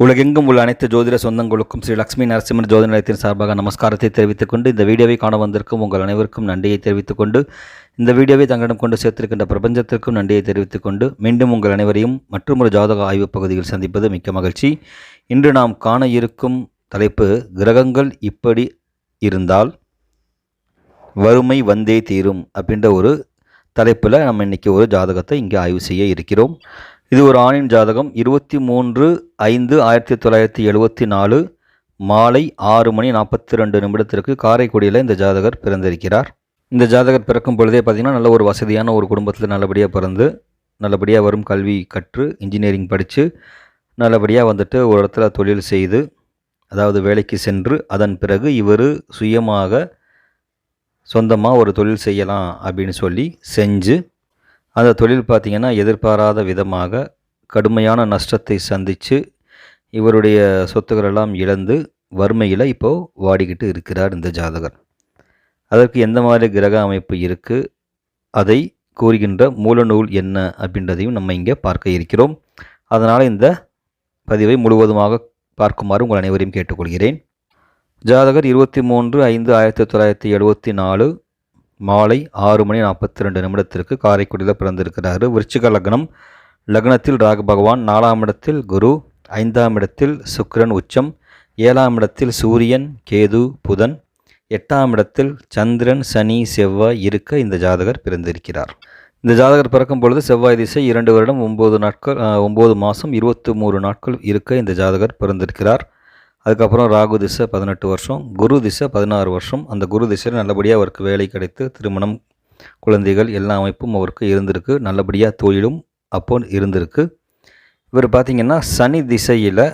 உலகெங்கும் உள்ள அனைத்து ஜோதிட சொந்தங்களுக்கும் ஸ்ரீ லக்ஷ்மி நரசிம்மர் ஜோதிட நிலையத்தின் சார்பாக நமஸ்காரத்தை தெரிவித்துக் கொண்டு இந்த வீடியோவை காண வந்திருக்கும் உங்கள் அனைவருக்கும் நன்றியை தெரிவித்துக் கொண்டு இந்த வீடியோவை தங்களிடம் கொண்டு சேர்த்திருக்கின்ற பிரபஞ்சத்திற்கும் நன்றியை தெரிவித்துக் கொண்டு மீண்டும் உங்கள் அனைவரையும் மற்றொரு ஜாதக ஆய்வு பகுதியில் சந்திப்பது மிக்க மகிழ்ச்சி. இன்று நாம் காண இருக்கும் தலைப்பு கிரகங்கள் இப்படி இருந்தால் வறுமை வந்தே தீரும் அப்படின்ற ஒரு தலைப்பில் நம்ம இன்றைக்கி ஒரு ஜாதகத்தை இங்கே ஆய்வு செய்ய இருக்கிறோம். இது ஒரு ஆணின் ஜாதகம். இருபத்தி மூன்று ஐந்து ஆயிரத்தி தொள்ளாயிரத்தி எழுபத்தி நாலு மாலை ஆறு மணி நாற்பத்தி ரெண்டு நிமிடத்திற்கு காரைக்குடியில் இந்த ஜாதகர் பிறந்திருக்கிறார். இந்த ஜாதகர் பிறக்கும் பொழுதே பார்த்திங்கன்னா நல்ல ஒரு வசதியான ஒரு குடும்பத்தில் நல்லபடியாக பிறந்து நல்லபடியாக வரும் கல்வி கற்று இன்ஜினியரிங் படித்து நல்லபடியாக வந்துட்டு ஒரு இடத்துல தொழில் செய்து அதாவது வேலைக்கு சென்று அதன் பிறகு இவர் சுயமாக சொந்தமாக ஒரு தொழில் செய்யலாம் அப்படின்னு சொல்லி செஞ்சு அந்த தொழில் பார்த்திங்கன்னா எதிர்பாராத விதமாக கடுமையான நஷ்டத்தை சந்தித்து இவருடைய சொத்துக்களெல்லாம் இழந்து வறுமையில் இப்போது வாடிக்கிட்டு இருக்கிறார் இந்த ஜாதகர். அதற்கு எந்த மாதிரி கிரக அமைப்பு இருக்குது அதை கூறுகின்ற மூலநூல் என்ன அப்படின்றதையும் நம்ம இங்கே பார்க்க இருக்கிறோம். அதனால் இந்த பதிவை முழுவதுமாக பார்க்குமாறு உங்கள் அனைவரையும் கேட்டுக்கொள்கிறேன். ஜாதகர் இருபத்தி மூன்று ஐந்து ஆயிரத்தி தொள்ளாயிரத்தி எழுபத்தி நாலு மாலை ஆறு மணி நாற்பத்தி ரெண்டு நிமிடத்திற்கு காரைக்குடியில் பிறந்திருக்கிறார். விருச்சிக லக்னம். லக்னத்தில் ராகு பகவான். நாலாம் இடத்தில் குரு. ஐந்தாம் இடத்தில் சுக்கிரன் உச்சம். ஏழாம் இடத்தில் சூரியன் கேது புதன். எட்டாம் இடத்தில் சந்திரன் சனி செவ்வாய் இருக்க இந்த ஜாதகர் பிறந்திருக்கிறார். இந்த ஜாதகர் பிறக்கும் பொழுது செவ்வாய் திசை இரண்டு வருடம் ஒம்பது நாட்கள் ஒம்பது மாதம் இருபத்தி மூணு நாட்கள் இருக்க இந்த ஜாதகர் பிறந்திருக்கிறார். அதுக்கப்புறம் ராகு திசை பதினெட்டு வருஷம் குரு திசை பதினாறு வருஷம். அந்த குரு திசையில் நல்லபடியாக அவருக்கு வேலை கிடைத்து திருமணம் குழந்தைகள் எல்லா அமைப்பும் அவருக்கு இருந்திருக்கு. நல்லபடியாக தொழிலும் அப்போ இருந்திருக்கு. இவர் பார்த்திங்கன்னா சனி திசையில்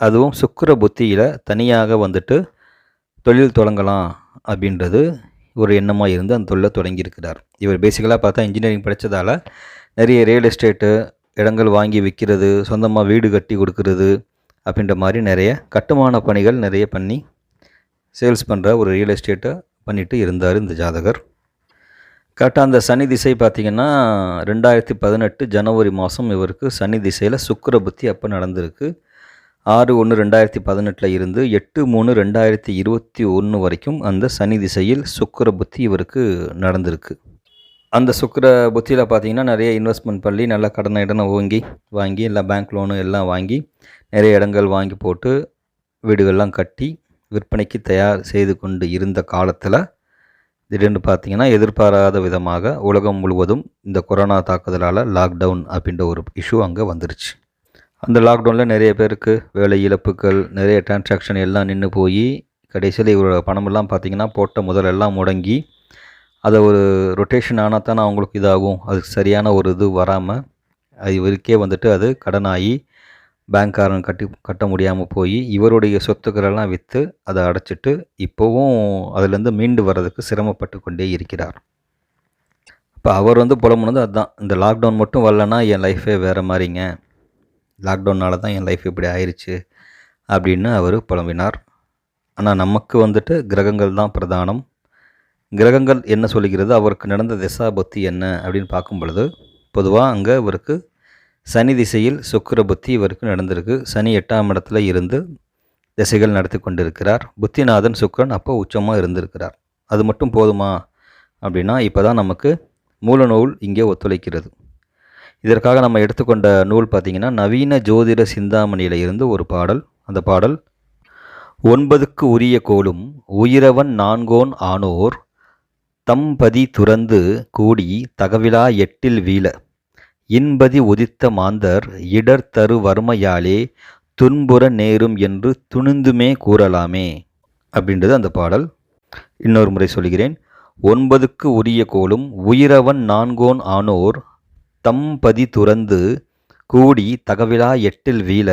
அதுவும் சுக்கர புத்தியில் தனியாக வந்துட்டு தொழில் தொடங்கலாம் அப்படின்றது ஒரு எண்ணமாக இருந்து அந்த தொழிலை தொடங்கியிருக்கிறார். இவர் பேசிக்கலாக பார்த்தா இன்ஜினியரிங் படித்ததால் நிறைய ரியல் எஸ்டேட்டு இடங்கள் வாங்கி விற்கிறது சொந்தமாக வீடு கட்டி கொடுக்கறது அப்படின்ற மாதிரி நிறைய கட்டுமான பணிகள் நிறைய பண்ணி சேல்ஸ் பண்ணுற ஒரு ரியல் எஸ்டேட்டை பண்ணிட்டு இருந்தார் இந்த ஜாதகர். கரெக்டாக அந்த சனி திசை பார்த்திங்கன்னா ரெண்டாயிரத்தி பதினெட்டு ஜனவரி மாதம் இவருக்கு சனி திசையில் சுக்கர புத்தி அப்போ நடந்திருக்கு. ஆறு ஒன்று ரெண்டாயிரத்தி பதினெட்டில் இருந்து எட்டு மூணு ரெண்டாயிரத்தி இருபத்தி ஒன்று வரைக்கும் அந்த சனி திசையில் சுக்கர புத்தி இவருக்கு நடந்திருக்கு. அந்த சுக்கர புத்தியில் பார்த்தீங்கன்னா நிறைய இன்வெஸ்ட்மெண்ட் பண்ணி நல்லா கடனை இடனை வாங்கி வாங்கி எல்லாம் பேங்க் லோனு எல்லாம் வாங்கி நிறைய இடங்கள் வாங்கி போட்டு வீடுகள்லாம் கட்டி விற்பனைக்கு தயார் செய்து கொண்டு இருந்த காலத்தில் திடீர்னு பார்த்தீங்கன்னா எதிர்பாராத விதமாக உலகம் முழுவதும் இந்த கொரோனா தாக்குதலால் லாக்டவுன் அப்படின்ற ஒரு இஷ்யூ அங்கே வந்துருச்சு. அந்த லாக்டவுனில் நிறைய பேருக்கு வேலை இழப்புகள் நிறைய டிரான்சாக்ஷன் எல்லாம் நின்று போய் கடைசியில் இவரோட பணமெல்லாம் பார்த்திங்கன்னா போட்ட முதலெல்லாம் முடங்கி அதை ஒரு ரொட்டேஷன் ஆனால் தானே அவங்களுக்கு இதாகும். அதுக்கு சரியான ஒரு இது வராமல் அது இவருக்கே வந்துட்டு அது கடனாகி பேங்க்காரன் கட்டி கட்ட முடியாமல் போய் இவருடைய சொத்துக்களெல்லாம் விற்று அதை அடைச்சிட்டு இப்போவும் அதுலேருந்து மீண்டு வர்றதுக்கு சிரமப்பட்டு கொண்டே இருக்கிறார். இப்போ அவர் வந்து புலம்புனது அதுதான். இந்த லாக்டவுன் மட்டும் வரலன்னா என் லைஃபே வேறு மாதிரிங்க. லாக்டவுனால் தான் என் லைஃப் இப்படி ஆயிடுச்சு அப்படின்னு அவர் புலம்பினார். ஆனால் நமக்கு வந்துட்டு கிரகங்கள் தான் பிரதானம். கிரகங்கள் என்ன சொல்லுகிறது? அவருக்கு நடந்த திசா புத்தி என்ன? அப்படின்னு பார்க்கும் பொழுது பொதுவாக அங்கே இவருக்கு சனி திசையில் சுக்கர புத்தி இவருக்கு நடந்திருக்கு. சனி எட்டாம் இடத்துல இருந்து திசைகள் நடத்தி கொண்டிருக்கிறார். புத்திநாதன் சுக்கரன் அப்போ உச்சமாக இருந்திருக்கிறார். அது மட்டும் போதுமா? அப்படின்னா இப்போ தான் நமக்கு மூல நூல் இங்கே ஒத்துழைக்கிறது. இதற்காக நம்ம எடுத்துக்கொண்ட நூல் பார்த்திங்கன்னா நவீன ஜோதிட சிந்தாமணியில் இருந்து ஒரு பாடல். அந்த பாடல் ஒன்பதுக்கு உரிய கோலும் உயிரவன் நான்கோன் ஆனோர் தம்பதி துறந்து கூடி தகவிலா எட்டில் வீழ. இன்பதி உதித்த மாந்தர் இடர் தரு வறுமையாலே துன்புற நேரும் என்று துணிந்துமே கூறலாமே அப்படின்றது அந்த பாடல். இன்னொரு முறை சொல்கிறேன். ஒன்பதுக்கு உரிய கோலும் உயிரவன் நான்கோன் ஆனோர் தம்பதி துறந்து கூடி தகவிலா எட்டில் வீழ.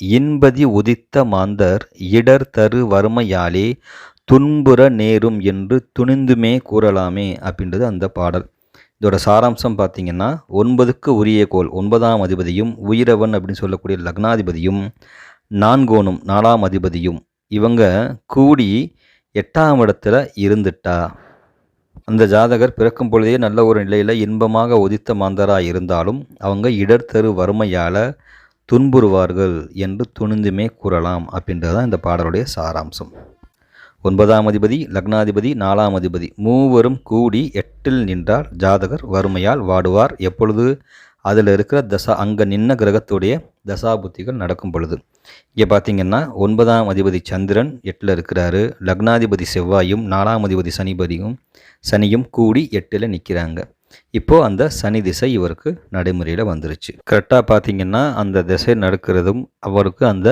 இன்பதி உதித்த மாந்தர் இடர் தரு வறுமையாலே துன்புற நேரும் என்று துணிந்துமே கூறலாமே அப்படின்றது அந்த பாடல். இதோட சாராம்சம் பார்த்தீங்கன்னா ஒன்பதுக்கு உரிய கோல் ஒன்பதாம் அதிபதியும் உயிரவன் அப்படின்னு சொல்லக்கூடிய லக்னாதிபதியும் நான்கோனும் நாலாம் அதிபதியும் இவங்க கூடி எட்டாம் இடத்துல இருந்துட்டா. அந்த ஜாதகர் பிறக்கும் பொழுதே நல்ல ஒரு நிலையில் இன்பமாக உதித்த மாந்தராக இருந்தாலும் அவங்க இடர்தரு வறுமையால் துன்புறுவார்கள் என்று துணிந்துமே கூறலாம் அப்படின்றது தான் இந்த பாடலுடைய சாராம்சம். ஒன்பதாம் அதிபதி லக்னாதிபதி நாலாம் அதிபதி. மூவரும் கூடி எட்டில் நின்றால் ஜாதகர் வறுமையால் வாடுவார். எப்பொழுது? அதில் இருக்கிற தசா அங்கே நின்ன கிரகத்துடைய தசாபுத்திகள் நடக்கும் பொழுது. இங்கே பார்த்தீங்கன்னா ஒன்பதாம் அதிபதி சந்திரன் எட்டில் இருக்கிறாரு. லக்னாதிபதி செவ்வாயும் நாலாம் அதிபதி சனிபதியும் சனியும் கூடி எட்டில் நிற்கிறாங்க இப்போது அந்த சனி திசை இவருக்கு நடைமுறையில் வந்துருச்சு. கரெக்டாக பார்த்தீங்கன்னா அந்த திசை நடக்கிறதும் அவருக்கு அந்த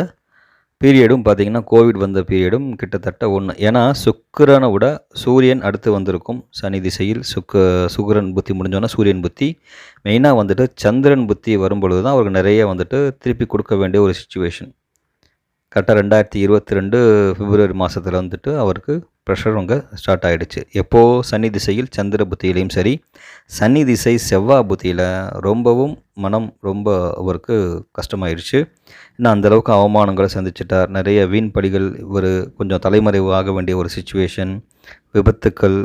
பீரியடும் பார்த்திங்கன்னா கோவிட் வந்த பீரியடும் கிட்டத்தட்ட ஒன்று ஏன்னா சுக்கிரனை விட சூரியன் அடுத்து வந்திருக்கும். சனி திசையில் சுக்க சுக்கரன் புத்தி முடிஞ்சோன்னா சூரியன் புத்தி. மெயினாக வந்துட்டு சந்திரன் புத்தி வரும்பொழுது தான் அவருக்கு நிறைய வந்துட்டு திருப்பி கொடுக்க வேண்டிய ஒரு சுச்சுவேஷன் கரெக்டாக ரெண்டாயிரத்தி இருபத்தி ரெண்டு பிப்ரவரி மாதத்தில் வந்துட்டு அவருக்கு ப்ரெஷர் அங்கே ஸ்டார்ட் ஆகிடுச்சு எப்போது சனி திசையில் சந்திர புத்தியிலையும் சரி. சனி திசை செவ்வாய் புத்தியில் ரொம்பவும் மனம் ரொம்ப அவருக்கு கஷ்டமாயிடுச்சு இன்னும் அந்தளவுக்கு அவமானங்களை சந்திச்சிட்டார். நிறைய வீண் பலிகள் இவர் கொஞ்சம் தலைமறைவு ஆக வேண்டிய ஒரு சுச்சுவேஷன் விபத்துக்கள்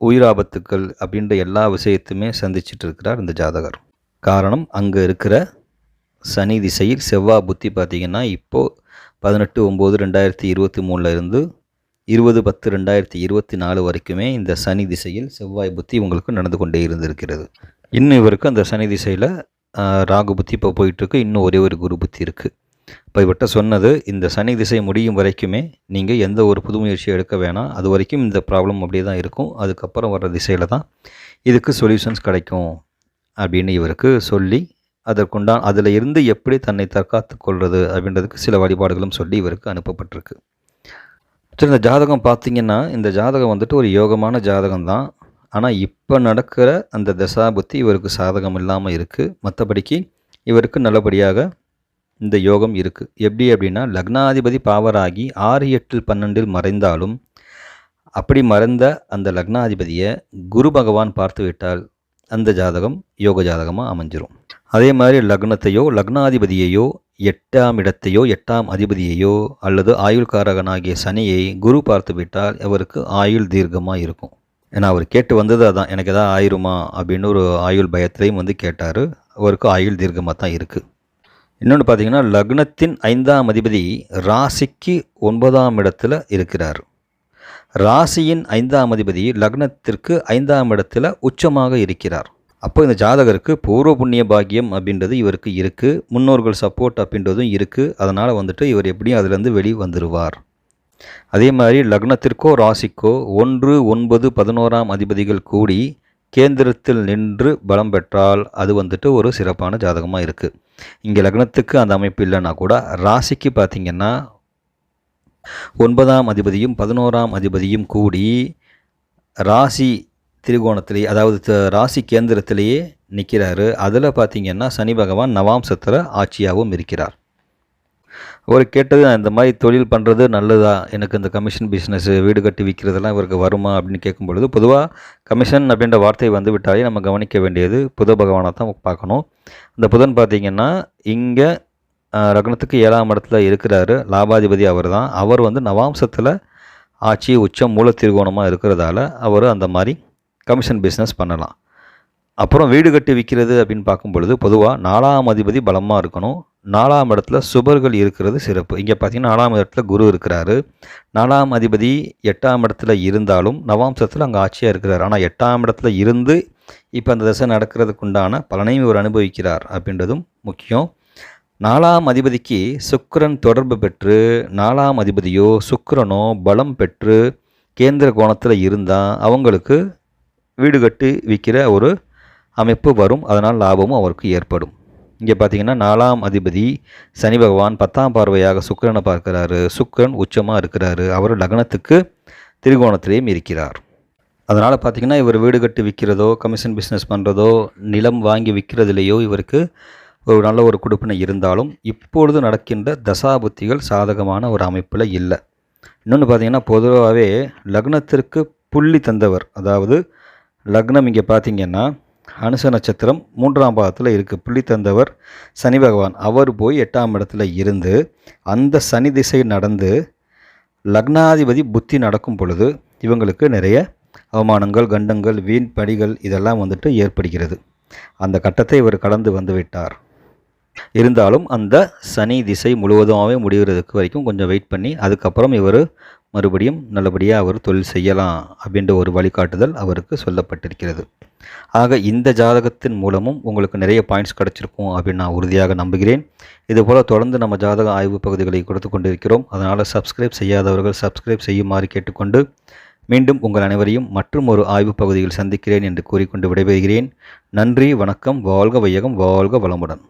உயிராபத்துக்கள் அப்படின்ற எல்லா விஷயத்தையுமே சந்திச்சிட்டு இருக்கிறார் இந்த ஜாதகர். காரணம் அங்கே இருக்கிற சனி திசையில் செவ்வாய் புத்தி பார்த்திங்கன்னா இப்போது பதினெட்டு ஒம்பது ரெண்டாயிரத்தி இருபத்தி மூணில் இருந்து இருபது பத்து ரெண்டாயிரத்தி இருபத்தி நாலு வரைக்குமே இந்த சனி திசையில் செவ்வாய் புத்தி உங்களுக்கு நடந்து கொண்டே இருந்திருக்கிறது. இன்னும் இவருக்கு அந்த சனி திசையில் ராகு புத்தி இப்போ போயிட்டுருக்கு. இன்னும் ஒரே ஒரு குரு புத்தி இருக்குது இப்போ இவர்கிட்ட சொன்னது இந்த சனி திசை முடியும் வரைக்குமே நீங்கள் எந்த ஒரு புது முயற்சியும் எடுக்க வேணாம். அது வரைக்கும் இந்த ப்ராப்ளம் அப்படியே தான் இருக்கும். அதுக்கப்புறம் வர்ற திசையில் தான் இதுக்கு சொல்யூஷன்ஸ் கிடைக்கும் அப்படின்னு இவருக்கு சொல்லி அதற்குண்டான் அதில் இருந்து எப்படி தன்னை தற்காத்து கொள்வது அப்படின்றதுக்கு சில வழிபாடுகளும் சொல்லி இவருக்கு அனுப்பப்பட்டிருக்கு. சரி இந்த ஜாதகம் பார்த்தீங்கன்னா இந்த ஜாதகம் வந்துட்டு ஒரு யோகமான ஜாதகம் தான் ஆனால் இப்போ நடக்கிற அந்த தசா புத்தி இவருக்கு சாதகம் இல்லாமல் இருக்குது மற்றபடிக்கு இவருக்கு நல்லபடியாக இந்த யோகம் இருக்குது எப்படி அப்படின்னா லக்னாதிபதி பாவராகி ஆறு எட்டில் பன்னெண்டில் மறைந்தாலும் அப்படி மறைந்த அந்த லக்னாதிபதியை குரு பகவான் பார்த்து விட்டால் அந்த ஜாதகம் யோக ஜாதகமாக அமைஞ்சிரும். அதே மாதிரி லக்னத்தையோ லக்னாதிபதியையோ எட்டாம் இடத்தையோ எட்டாம் அதிபதியையோ அல்லது ஆயுள்காரகனாகிய சனியை குரு பார்த்து விட்டால் அவருக்கு ஆயுள் தீர்க்கமாக இருக்கும். ஏன்னா அவர் கேட்டு வந்தது அதான் எனக்கு எதாவது ஆயிருமா அப்படின்னு ஒரு ஆயுள் பயத்திலையும் வந்து கேட்டார். அவருக்கு ஆயுள் தீர்க்கமாக தான் இருக்குது இன்னொன்று பார்த்தீங்கன்னா லக்னத்தின் ஐந்தாம் அதிபதி ராசிக்கு ஒன்பதாம் இடத்துல இருக்கிறார். ராசியின் ஐந்தாம் அதிபதி லக்னத்திற்கு ஐந்தாம் இடத்துல உச்சமாக இருக்கிறார். அப்போ இந்த ஜாதகருக்கு பூர்வ புண்ணிய பாக்கியம் அப்படின்றது இவருக்கு இருக்குது முன்னோர்கள் சப்போர்ட் அப்படின்றதும் இருக்குது அதனால் வந்துட்டு இவர் எப்படியும் அதுலேருந்து வெளி வந்துடுவார் அதே மாதிரி லக்னத்திற்கோ ராசிக்கோ ஒன்று ஒன்பது பதினோராம் அதிபதிகள் கூடி கேந்திரத்தில் நின்று பலம் பெற்றால் அது வந்துட்டு ஒரு சிறப்பான ஜாதகமாக இருக்குது இங்கே லக்னத்துக்கு அந்த அமைப்பு இல்லைன்னா கூட ராசிக்கு பார்த்திங்கன்னா ஒன்பதாம் அதிபதியும் பதினோராம் அதிபதியும் கூடி ராசி திரிகோணத்திலேயே அதாவது ராசி கேந்திரத்திலேயே நிற்கிறாரு அதில் பார்த்திங்கன்னா சனி பகவான் நவாம்சத்தில் ஆட்சியாகவும் இருக்கிறார். அவர் கேட்டது இந்த மாதிரி தொழில் பண்ணுறது நல்லதா? எனக்கு இந்த கமிஷன் பிஸ்னஸ் வீடு கட்டி விற்கிறதெல்லாம் இவருக்கு வருமா? அப்படின்னு கேட்கும் பொழுது பொதுவாக கமிஷன் அப்படின்ற வார்த்தை வந்து விட்டாலே நம்ம கவனிக்க வேண்டியது புத பகவானை தான் பார்க்கணும். இந்த புதன் பார்த்திங்கன்னா இங்கே ரக்னத்துக்கு ஏழாம் இடத்துல இருக்கிறாரு. லாபாதிபதி அவர் தான் அவர் வந்து நவாம்சத்தில் ஆட்சி உச்சம் மூல திருகோணமாக இருக்கிறதால அவர் அந்த மாதிரி கமிஷன் பிஸ்னஸ் பண்ணலாம். அப்புறம் வீடு கட்டி விற்கிறது அப்படின்னு பார்க்கும் பொழுது பொதுவாக நாலாம் அதிபதி பலமாக இருக்கணும். நாலாம் இடத்துல சுபர்கள் இருக்கிறது சிறப்பு. இங்கே பார்த்தீங்கன்னா நாலாம் இடத்துல குரு இருக்கிறாரு. நாலாம் அதிபதி எட்டாம் இடத்துல இருந்தாலும் நவாம்சத்தில் அங்கே ஆட்சியாக இருக்கிறார். ஆனால் எட்டாம் இடத்துல இருந்து இப்போ அந்த தசை நடக்கிறதுக்கு உண்டான பலனையும் இவர் அனுபவிக்கிறார் அப்படின்றதும் முக்கியம். நாலாம் அதிபதிக்கு சுக்கரன் தொடர்பு பெற்று நாலாம் அதிபதியோ சுக்கரனோ பலம் பெற்று கேந்திர கோணத்தில் இருந்தால் அவங்களுக்கு வீடு கட்டி விற்கிற ஒரு அமைப்பு வரும். அதனால் லாபமும் அவருக்கு ஏற்படும். இங்கே பார்த்தீங்கன்னா நாலாம் அதிபதி சனி பகவான் பத்தாம் பார்வையாக சுக்கிரனை பார்க்கிறாரு. சுக்கிரன் உச்சமாக இருக்கிறாரு. அவர் லக்னத்துக்கு திரிகோணத்திலேயும் இருக்கிறார். அதனால் பார்த்திங்கன்னா இவர் வீடு கட்டி விற்கிறதோ கமிஷன் பிஸ்னஸ் பண்ணுறதோ நிலம் வாங்கி விற்கிறதுலையோ இவருக்கு ஒரு நல்ல ஒரு கொடுப்பினை இருந்தாலும் இப்பொழுது நடக்கின்ற தசாபுத்திகள் சாதகமான ஒரு அமைப்பில் இல்லை. இன்னொன்று பார்த்தீங்கன்னா பொதுவாகவே லக்னத்திற்கு புள்ளி தந்தவர் அதாவது லக்னம் இங்கே பார்த்தீங்கன்னா அனுச நட்சத்திரம் மூன்றாம் பாதத்தில் இருக்குது புள்ளி தந்தவர் சனி பகவான். அவர் போய் எட்டாம் இடத்துல இருந்து அந்த சனி திசை நடந்து லக்னாதிபதி புத்தி நடக்கும் பொழுது இவங்களுக்கு நிறைய அவமானங்கள் கண்டங்கள் வீண் படிகள் இதெல்லாம் வந்துட்டு ஏற்படுகிறது. அந்த கட்டத்தை இவர் கடந்து வந்துவிட்டார் இருந்தாலும் அந்த சனி திசை முழுவதுமாகவே முடிகிறதுக்கு வரைக்கும் கொஞ்சம் வெயிட் பண்ணி அதுக்கப்புறம் இவர் மறுபடியும் நல்லபடியாக அவர் தொழில் செய்யலாம் அப்படின்ற ஒரு வழிகாட்டுதல் அவருக்கு சொல்லப்பட்டிருக்கிறது. ஆக இந்த ஜாதகத்தின் மூலமும் உங்களுக்கு நிறைய பாயிண்ட்ஸ் கிடச்சிருக்கும் அப்படின்னு நான் உறுதியாக நம்புகிறேன். இதுபோல் தொடர்ந்து நம்ம ஜாதக ஆய்வு பகுதிகளை கொடுத்து கொண்டிருக்கிறோம். அதனால் சப்ஸ்கிரைப் செய்யாதவர்கள் சப்ஸ்கிரைப் செய்யுமாறு கேட்டுக்கொண்டு மீண்டும் உங்கள் அனைவரையும் மற்றும் ஒரு ஆய்வு பகுதியில் சந்திக்கிறேன் என்று கூறிக்கொண்டு விடைபெறுகிறேன். நன்றி வணக்கம் வாழ்க வையகம் வாழ்க வளமுடன்.